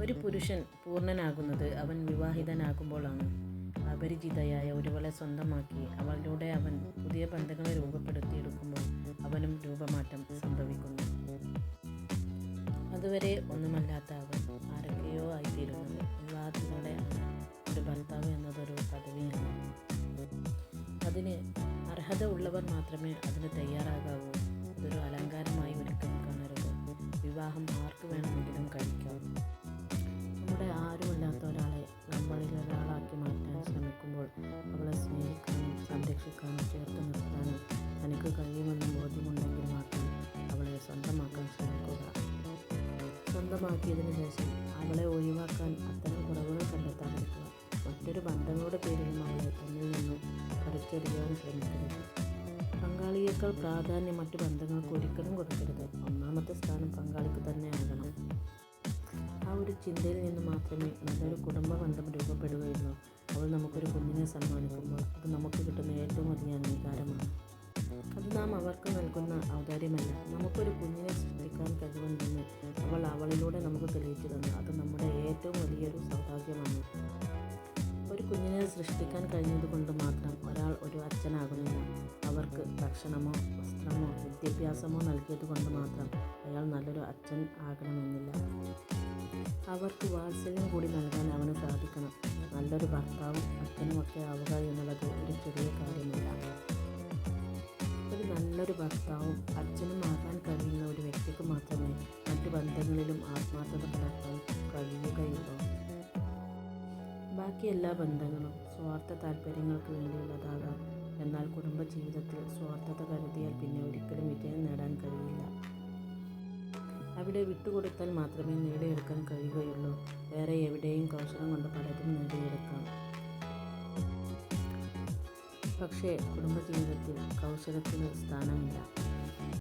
ഒരു പുരുഷൻ പൂർണനാകുന്നത് അവൻ വിവാഹിതനാകുമ്പോഴാണ്. അപരിചിതയായ ഒരുവളെ സ്വന്തമാക്കി അവളിലൂടെ അവൻ പുതിയ ബന്ധങ്ങളെ രൂപപ്പെടുത്തിയെടുക്കുമ്പോൾ അവനും രൂപമാറ്റം സംഭവിക്കുന്നു. അതുവരെ ഒന്നുമല്ലാത്ത അവൻ ആരൊക്കെയോ ആയിത്തീരുന്നത് വിവാഹത്തിലൂടെ ഒരു ഭർത്താവ് എന്നതൊരു പദവിയാണ്. അതിന് അർഹത ഉള്ളവർ മാത്രമേ അതിന് തയ്യാറാകാവൂ. അതൊരു അലങ്കാരമായി ഒരിക്കലും കാണരുത്. വിവാഹം ആർക്ക് വേണമെങ്കിലും കഴിക്കാം. സംരക്ഷിക്കാനും ചേർത്ത് നിർത്താനും തനിക്ക് കഴിയുമെന്ന് ബോധ്യമുണ്ടെങ്കിൽ മാത്രം അവളെ സ്വന്തമാക്കാൻ ശ്രമിക്കുക. സ്വന്തമാക്കിയതിനു ശേഷം അവളെ ഒഴിവാക്കാൻ അത്തരം കുറവുകൾ കണ്ടെത്താതിരിക്കുക. മറ്റൊരു ബന്ധങ്ങളുടെ പേരിലും അവളെ തന്നിൽ നിന്നും പറിച്ചെറിയാൻ ശ്രമിക്കരുത്. പങ്കാളിയേക്കാൾ പ്രാധാന്യം മറ്റു ബന്ധങ്ങൾക്ക് ഒരിക്കലും കൊടുക്കരുത്. ഒന്നാമത്തെ സ്ഥാനം പങ്കാളിക്ക് തന്നെ ആകണം. ആ ഒരു ചിന്തയിൽ നിന്ന് മാത്രമേ നല്ലൊരു കുടുംബ ബന്ധം രൂപപ്പെടുകയുള്ളൂ. അവൾ നമുക്കൊരു കുഞ്ഞിനെ സമ്മാനിക്കുമ്പോൾ അത് നമുക്ക് കിട്ടുന്ന ഏറ്റവും അധികം അംഗീകാരമാണ്. അത് നാം അവർക്ക് നൽകുന്ന ഔദാര്യമല്ല. നമുക്കൊരു കുഞ്ഞിനെ സൃഷ്ടിക്കാൻ കഴിവുണ്ടെന്ന് അവൾ അവളിലൂടെ നമുക്ക് തെളിയിച്ചു തന്നു. അത് നമ്മുടെ ഏറ്റവും വലിയൊരു സൗഭാഗ്യമാണ്. ഒരു കുഞ്ഞിനെ സൃഷ്ടിക്കാൻ കഴിഞ്ഞതുകൊണ്ട് മാത്രം ഒരാൾ ഒരു അച്ഛനാകുന്നില്ല. അവർക്ക് ഭക്ഷണമോ വസ്ത്രമോ വിദ്യാഭ്യാസമോ നൽകിയത് കൊണ്ട് മാത്രം അയാൾ നല്ലൊരു അച്ഛൻ ആകണമെന്നില്ല. അവർക്ക് വാത്സല്യം കൂടി നൽകാൻ അവന് സാധിക്കണം. നല്ലൊരു ഭർത്താവും അച്ഛനും ഒക്കെ ആവുക എന്നുള്ളത് ഒരു ചെറിയ കാര്യമല്ല. ഒരു നല്ലൊരു ഭർത്താവും അച്ഛനും ആകാൻ കഴിയുന്ന ഒരു വ്യക്തിക്ക് മാത്രമേ മറ്റു ബന്ധങ്ങളിലും ആത്മാർത്ഥത പുലർത്താൻ കഴിയുകയുള്ളൂ. ബാക്കി എല്ലാ ബന്ധങ്ങളും സ്വാർത്ഥ താല്പര്യങ്ങൾക്ക് വേണ്ടിയുള്ളതാകാം. എന്നാൽ കുടുംബ ജീവിതത്തിൽ സ്വാർത്ഥത കരുതിയാൽ പിന്നെ അവിടെ വിട്ടുകൊടുത്താൽ മാത്രമേ നേടിയെടുക്കാൻ കഴിയുകയുള്ളൂ. വേറെ എവിടെയും കൗശലം കൊണ്ട് പലതും നേടിയെടുക്കാം. പക്ഷേ കുടുംബജീവിതത്തിൽ കൗശലത്തിന് സ്ഥാനമില്ല.